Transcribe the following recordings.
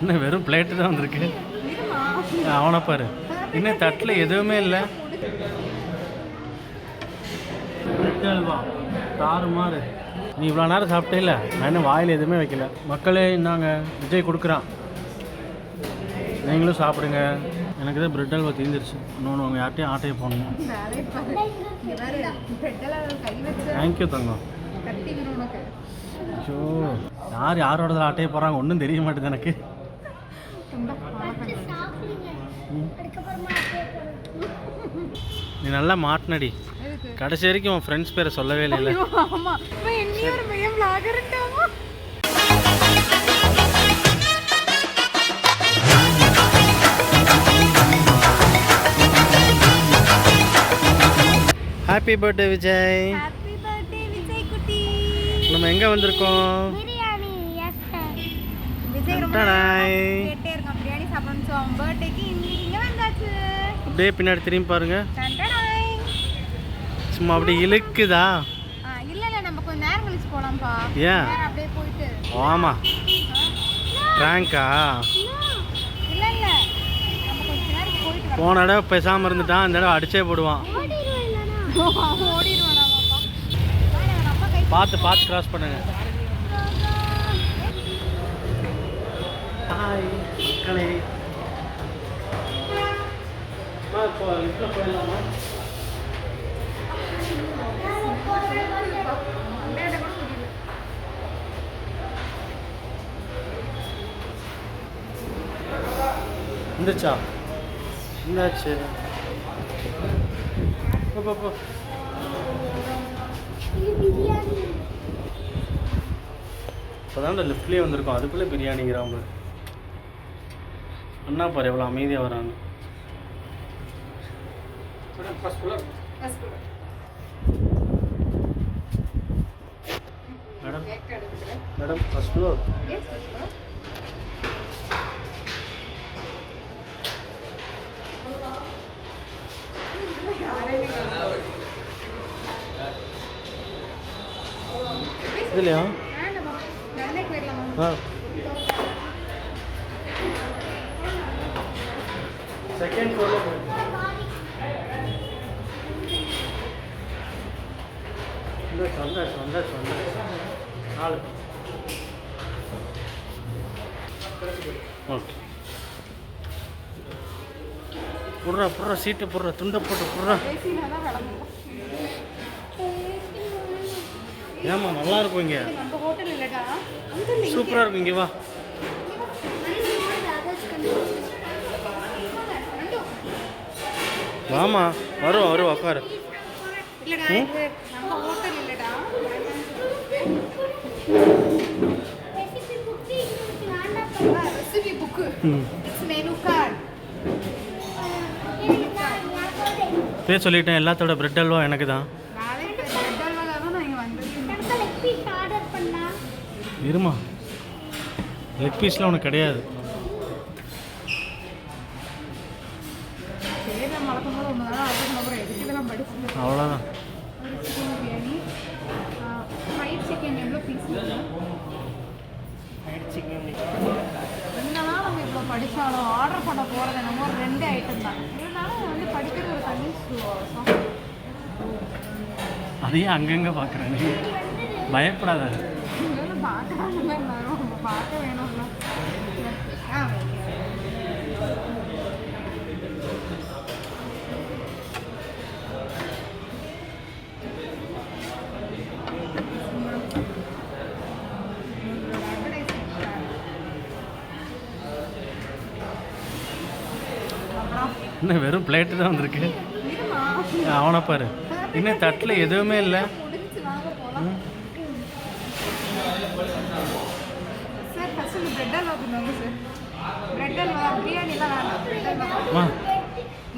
என்ன வெறும் பிளேட்டு தான் வந்திருக்கு. அவனை பாரு. இன்னும் தட்டில் எதுவுமே இல்லை. அல்வா தாறுமாறு நீ இவ்வளோ நேரம் சாப்பிட்டே இல்லை? நான் இன்னும் வாயில் எதுவுமே வைக்கல. மக்களே இந்தாங்க விஜய் கொடுக்குறான். நீங்களும் சாப்பிடுங்க. எனக்கு தான் பிரெட் அல்வா தீர்ந்துருச்சு இன்னொன்று உங்கள் யார்ட்டையும் ஆட்டையை போடணும். தேங்க்யூ தங்கம். ஐயோ யார் யாரோட ஆட்டையை போகிறாங்க ஒன்றும் தெரிய மாட்டேது எனக்கு. நீ நல்லா மாட்டினடி? கடைசி வரைக்கும் உன் ஃப்ரெண்ட்ஸ் பேரை சொல்லவே இல்லை என்னையும் ஒரு பையன். Happy birthday Vijay. நம்ம எங்கே வந்திருக்கோம்? விஜய் so அவன் இங்க வந்தாச்சு. அப்படியே பின்னாடி திரும்பி பாருங்க. சும்மா அப்படி இழுக்குதா? இல்ல இல்ல நம்ம கொஞ்ச நேரம் கழிச்சு போலாம்ப்பா. ஏன்? அப்படியே போயிட்டு. ஆமா. ப்ராங்கா இல்ல. இல்ல நம்ம கொஞ்ச நேரம் போயிட்டு போன தடவை பேசாமல் இருந்துட்டான் இந்த தடவை அடிச்சே போடுவான். பார்த்து பார்த்து கிராஸ் பண்ணுங்க. ஹாய் மக்களே. இருந்துச்சா இருந்தாச்சு போ, இப்போதான் இந்த லிஃப்ட்லேயே வந்திருக்கோம். அதுக்குள்ளே பிரியாணிங்கிறாம அண்ணா பாரு எவ்வளோ அமைதியாக வராங்க மேடம் மேடம் ஃபஸ்ட் ஃப்ளோர் இதுலையா வேண்டாம்மா. நானே போயிடலாமா ஆ செகண்ட் ஃப்ளோரில் ஓகே. புடுறா புடுறா சீட்டை புடுறா துண்டை போட்டு புடுறா. ஏமா ஏம்மா நல்லா இருக்கும் இங்கே. சூப்பராக இருக்கும் இங்கே வா. வாமா வரும் வரும் உட்காரு இல்லடா ம்? பேர் சொல்லிட்டேன் எல்லாத்தோட பிரெட் அல்வா எனக்கு தான் இருமா. லெக் பீஸ்லாம் உனக்கு கிடையாது. சரி நம்ம வளர்க்கும் போது ஒன்று தான் அது அப்புறம் எதுக்கு இதெல்லாம் படிச்சு அவ்வளோதான் ஒரு சிக்கன் பிரியாணி ஃப்ரைட் சிக்கன் எவ்வளோ பீஸ் என்னதான் படித்தாலும் ஆர்டர் பண்ண போகிறது என்னமோ ஒரு ரெண்டு ஐட்டம் தான். இருந்தாலும் வந்து படிக்கிறது ஒரு தனி அதையே அங்கங்கே பார்க்குறேன் பயப்படாத. பார்க்க வேணும்ல ஆ அப்புறம் இன்னும் வெறும் பிளேட்டு தான் வந்திருக்கு? அவனை பாரு. இன்னும் தட்டில் எதுவுமே இல்லை.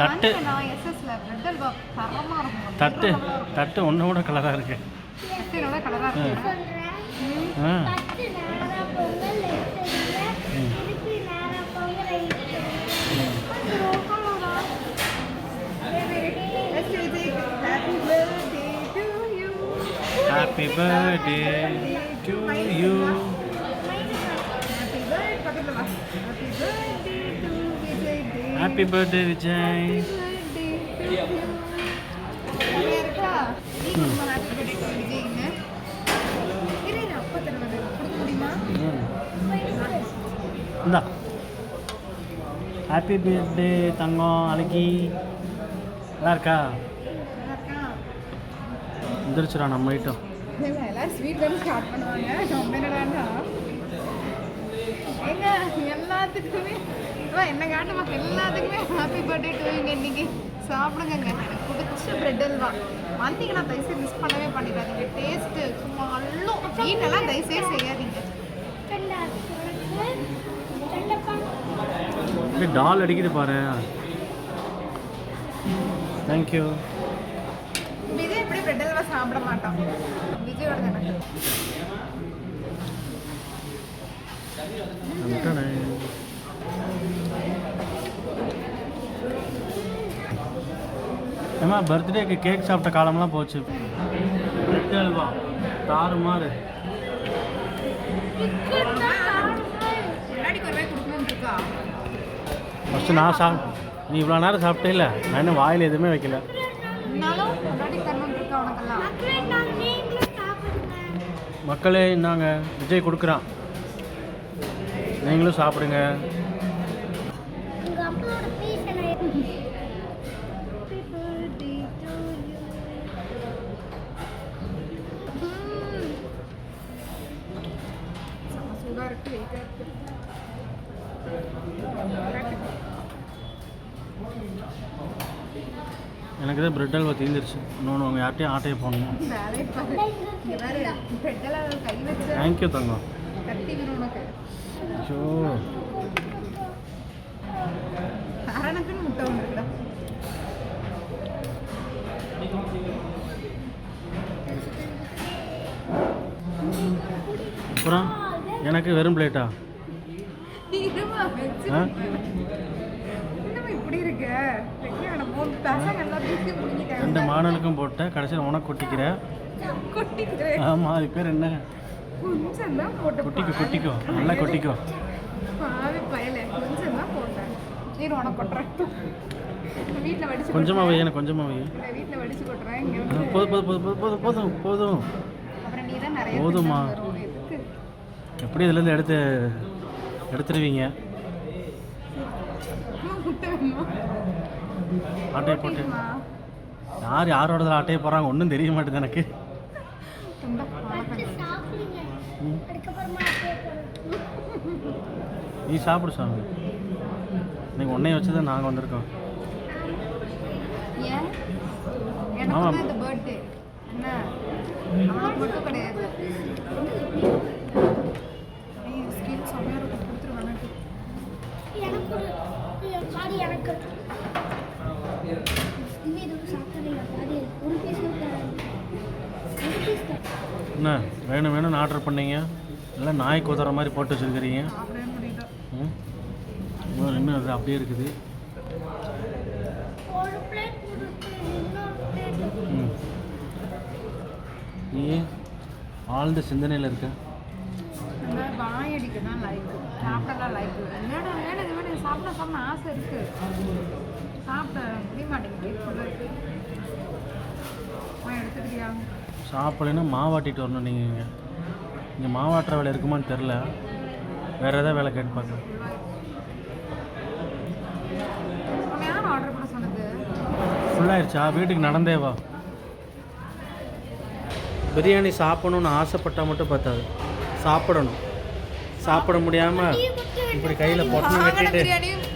தட்டு. தட்டு தட்டு ஒன்று கூட கலராக இருக்கு. ஆ விஜய்ங்க இரு இரு, அப்பா தருவாரு கொடுக்க முடியுமா? இந்தா. ஹாப்பி பர்த்டே தங்கம் அழகி. நல்லா இருக்கா நல்லா இருக்கா? எந்திரிச்சிடா நம்ம ஐட்டம் எல்லாரும் ஸ்வீட்ல இருந்து ஸ்டார்ட் பண்ணுவாங்க நம்ம என்னடான்னா ஏங்க எல்லாத்துக்குமே என்ன காட்டுமா? எல்லாத்துக்குமே ஹாப்பி பர்த்டே டு யூங்க இன்னைக்கு. சாப்பிடுங்க எனக்கு பிடிச்ச பிரெட் அல்வா. வந்தீங்கன்னா தயவுசெய்து மிஸ் பண்ணவே பண்ணிடாதீங்க. டேஸ்ட்டு சும்மா அள்ளும் வீட்டெல்லாம் தயவுசெய்து செய்யாதீங்க. டால் அடிக்குது பாரு. தேங்க்யூ அல்வா சாப்பிட மாட்டான் விஜயோட ஏமா பர்த்டேக்கு கேக் சாப்பிட்ட காலம்லாம் போச்சு பிரெட் அல்வா தாறுமாறு ஃபஸ்ட்டு நான் சாப் நீ இவ்வளோ நேரம் சாப்பிட்டே இல்லை நான் இன்னும் வாயில் எதுவுமே வைக்கல மக்களே இந்தாங்க விஜய் கொடுக்குறான். நீங்களும் சாப்பிடுங்க. வெயிட்டாக இருக்கு எனக்கு தான் பிரெட் அல்வா தீர்ந்துருச்சு இன்னொன்று உங்கள் யார்ட்டையும் ஆட்டையை போடணும். தேங்க்யூ தங்கம். வந்துருக்குடா அப்புறம் எனக்கு வெறும் பிளேட்டா ஆ? ரெண்டு மாடலுக்கும் போட்டேன் கடைசியில் உனக்கு கொட்டிக்கிற. கொட்டிக்கிறேன் ஆமாம் அது பேர் என்ன? கொஞ்சம் போட்டு கொட்டிக்கோ கொட்டிக்கோ நல்லா கொட்டிக்கோ. கொஞ்சம் தான் போட்டேன். நீ உனக்கு கொட்டுறேன். வீட்டில் வடிச்சு கொஞ்சமாக வை எனக்கு கொஞ்சமாக வை கொட்டுறேன். வீட்டில் வடிச்சு கொட்டுறேன். இங்கே ஆ, வந்து போதும் போதும் போதும் போதும் போதும் போதும். எப்படி இதுலேருந்து எடுத்து எடுத்துருவீங்க? ஆட்டையை போட்டு? யார் யாரோட ஆட்டையை போடுறாங்க? ஒன்றும் தெரிய மாட்டேது எனக்கு. நீ சாப்பிடு சாமி. இன்னைக்கு உன்னைய வச்சு தான் நாங்கள் வந்திருக்கோம் ஆமாம். எனக்கு. என்ன வேணும் வேணும்னு ஆர்டர் பண்ணீங்க? இல்லை நாய் குதிர மாதிரி போட்டு வச்சுருக்கிறீங்க. இன்னும் அது அப்படியே இருக்குது. நீ ஆழ்ந்த சிந்தனையில் இருக்க. வாய் அடிக்க தான் லைக் சாப்பிடலாம் லைக் என்னடா வேணும் இது வேணும். இது சாப்பிட சாப்பிட ஆசை இருக்கு. சாப்பிட முடிய மாட்டேங்குது. எடுத்துக்கிறியா சாப்பிடலைன்னா மாவாட்டிட்டு வரணும் நீங்கள் இங்கே மாவாட்டுற வேலை இருக்குமான்னு தெரில வேறு ஏதாவது வேலை கேட்டு பார்க்கலாம். ஃபுல்லாகிடுச்சா வீட்டுக்கு நடந்தே வா. பிரியாணி சாப்பிடணும்னு ஆசைப்பட்டால் மட்டும் பத்தாது சாப்பிடணும். சாப்பிட முடியாமல் இப்படி கையில் பொட்டணம் கட்டிட்டு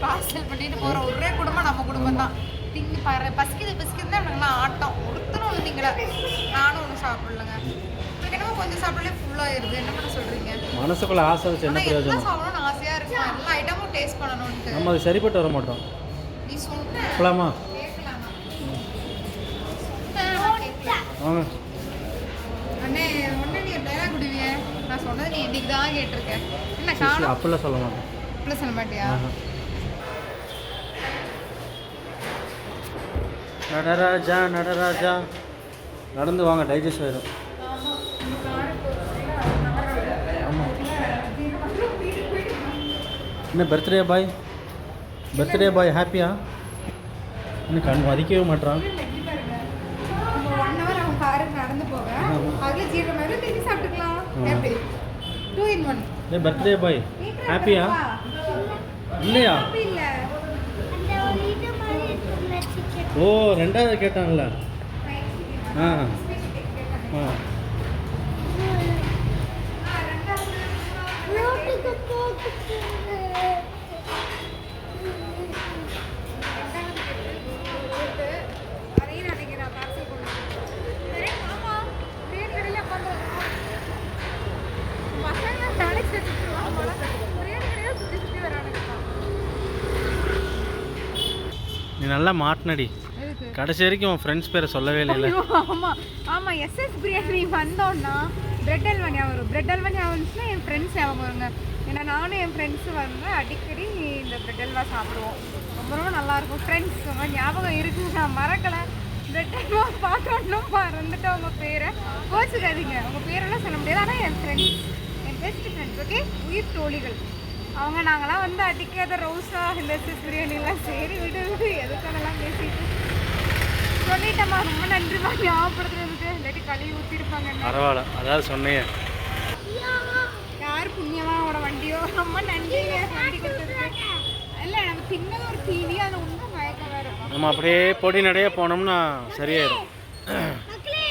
பார்சல் பண்ணிட்டு போற ஒரே குடும்பம் நம்ம குடும்பம் தான் திங்கி பாரு பசிக்குது பசிக்குது தான் எனக்குலாம் ஆட்டம். ஒருத்தரும் ஒன்று திங்கல. நானும் ஒன்றும் சாப்பிடலங்க. என்னமோ கொஞ்சம் சாப்பிடலே ஃபுல்லாகிடுது என்ன பண்ண சொல்றீங்க? மனசுக்குள்ளே ஆசை வச்சு என்ன பிரயோஜனம்? சாப்பிடணும்னு ஆசையா இருக்கும். எல்லா ஐட்டமும் டேஸ்ட் பண்ணணும்ட்டு நம்ம அது சரிப்பட்டு வர மாட்டோம். நீ சொன்ன போலாமா. வாங்க. அண்ணே ஒன்று நீ டைலாக் விடுவிய நான் சொன்னது நீ இன்னைக்கு தான் கேட்டிருக்கேன். என்ன காணும்? அப்படிலாம் சொல்ல மாட்டேன் இப்படி சொல்ல மாட்டியா? நடராஜா நடராஜா. நடந்து வாங்க டைஜஸ்ட் ஆயிடும் என்ன பர்த்டே பாய் பர்த்டே பாய் ஹாப்பியா இன்னும் கண் மதிக்கவே மாட்டான் ஒன் ஹவர் அவன் காரு நடந்து போக ஆமா. அதுல ஜீரோ மாதிரி திரும்பி சாப்பிட்டுக்கலாம் ஆமா. எப்படி two in one a birthday boy ஹாப்பியா இல்லையா ஹாப்பி இல்ல ஓ ரெண்டாவது கேட்டாங்களா ஆ. ஆ. நீ நல்லா மாட்டினடி. கடைசி வரைக்கும் உன் ஃப்ரெண்ட்ஸ் பேரை சொல்லவே இல்லை ஆமா. ஆமா எஸ்எஸ் பிரியாணி வந்தோன்னா பிரெட் அல்வா ஞாபகம் வரும். பிரெட் அல்வா ஞாபகம் வந்துச்சுன்னா என் ஃப்ரெண்ட்ஸ் ஞாபகம் வருங்க. ஏன்னா நானும் என் ஃப்ரெண்ட்ஸும் வந்து அடிக்கடி இந்த பிரெட் அல்வா சாப்பிடுவோம். ரொம்ப ரொம்ப நல்லா இருக்கும். ஃப்ரெண்ட்ஸ் ஞாபகம் இருக்கு நான் மறக்கலை. பிரெட் அல்வா பார்த்தோன்னும் மறந்துட்டேன் உங்க பேரை கோச்சுக்காதீங்க. உங்க பேரெல்லாம் சொல்ல முடியாது. ஆனால் என் ஃப்ரெண்ட்ஸ் என் பெஸ்ட் ஃப்ரெண்ட்ஸ் ஓகே உயிர் தோழிகள். அவங்க நாங்களாம் வந்து அடிக்காத ரோஸா இந்த எஸ்எஸ் பிரியாணிலாம் சரி சொல்லிட்டேம்மா ரொம்ப நன்றிம்மா. ஞாபகப்படுத்துறதுக்கு. இல்லாட்டி கழுவி ஊற்றிருப்பாங்க பரவாயில்ல. அதாவது சொன்னேன். யார் புண்ணியமாவோட வண்டியோ? ரொம்ப நன்றிங்க. வண்டி கொடுத்ததுக்கு. இல்லை நம்ம தின்னது ஒரு டிவி அதில் ஒன்றும் மயக்கம் இருக்கும் நம்ம அப்படியே பொடி நடையே போனோம்னா சரியாயிடும் மக்களே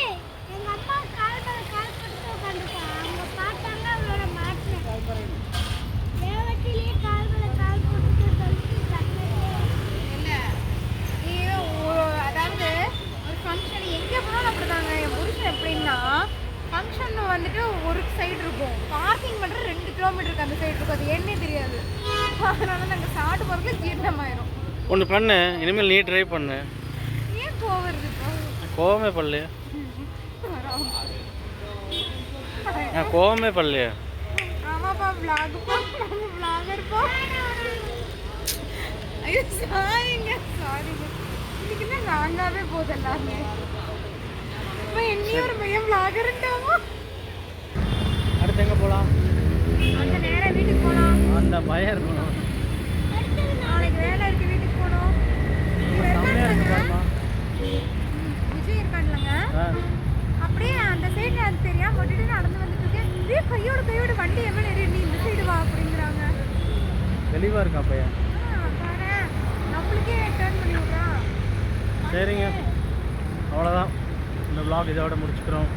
எங்க அப்பா கால் மேல கால் போட்டு உட்காந்துருக்கான் அவங்க பார்த்தாங்க அவளோட மாட்டினேன் தேவத்திலேயே கால் மேல கால் போட்டு சொல்லிட்டு சக்கரையே இல்லை நீ ஒரு- அதாவது ஒரு ஃபங்க்ஷன் எங்கே போனாலும் அப்படிதாங்க என் புருஷன் எப்படின்னா ஃபங்க்ஷன் வந்துட்டு ஒரு சைடு இருக்கும் பார்க்கிங் பண்ணுறது ரெண்டு கிலோமீட்டருக்கு அந்த சைடு இருக்கும் அது என்னே தெரியாது அதனால நாங்கள் சாப்பிட்டு போகிறதுக்கு ஜீரணமாயிரும் பண்ணு. இனிமேல் நீ ட்ரை பண்ணு. கோவமே பல்லையே நான் கோவமே பல்லையே ஆமாப்பா vlog பா நம்ம vlogger பா. ஐயோ சாரிங்க சாரிங்க. இன்னைக்கு தான் ராங்காவே போகுது எல்லாமே இப்போ என்னையும் ஒரு அடுத்து எங்கே போகலாம் அந்த நேரம் வீட்டுக்கு போகலாம் அந்த பயம் இருக்கணும் நாளைக்கு வேலை இருக்கு வீட்டுக்கு போகணும் இவர் செம்மையாக இருக்கு இருக்காருங்க. பாருமா விஜய் இருக்கான்லங்க ஆ அப்படியே அந்த சைடு அது தெரியாம விட்டுட்டு நடந்து வந்துட்டு இருக்கேன் இதே கையோட கையோட வண்டி எவ்வளோ ஏறி நீ இந்த சைடு வா அப்படிங்கிறாங்க தெளிவாக இருக்கா பையன் ஆ, பாரேன். நம்மளுக்கே டர்ன் பண்ணி விடுறான் சரிங்க அவ்வளோதான் இந்த vlog இதோட முடிச்சுக்கிறோம்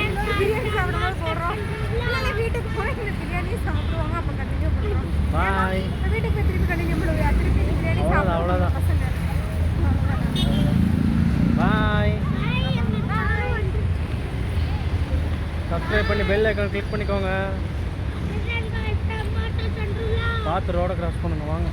இன்னொரு பிரியாணி சாப்பிடும்போது போடுறோம் இல்லை இல்லை வீட்டுக்கு போய் இந்த பிரியாணி சாப்பிடுவாங்க அப்போ கண்டினியூ பண்ணுறோம் பாய். வீட்டுக்கு போய் திருப்பி கண்டினியூ திருப்பி பிரியாணி அவ்வளவுதான். பசங்க. பாய். சப்ஸ்கிரைப் பண்ணி பெல் ஐக்கான் கிளிக் பண்ணிக்கோங்க. பார்த்து ரோட கிராஸ் பண்ணுங்க வாங்க.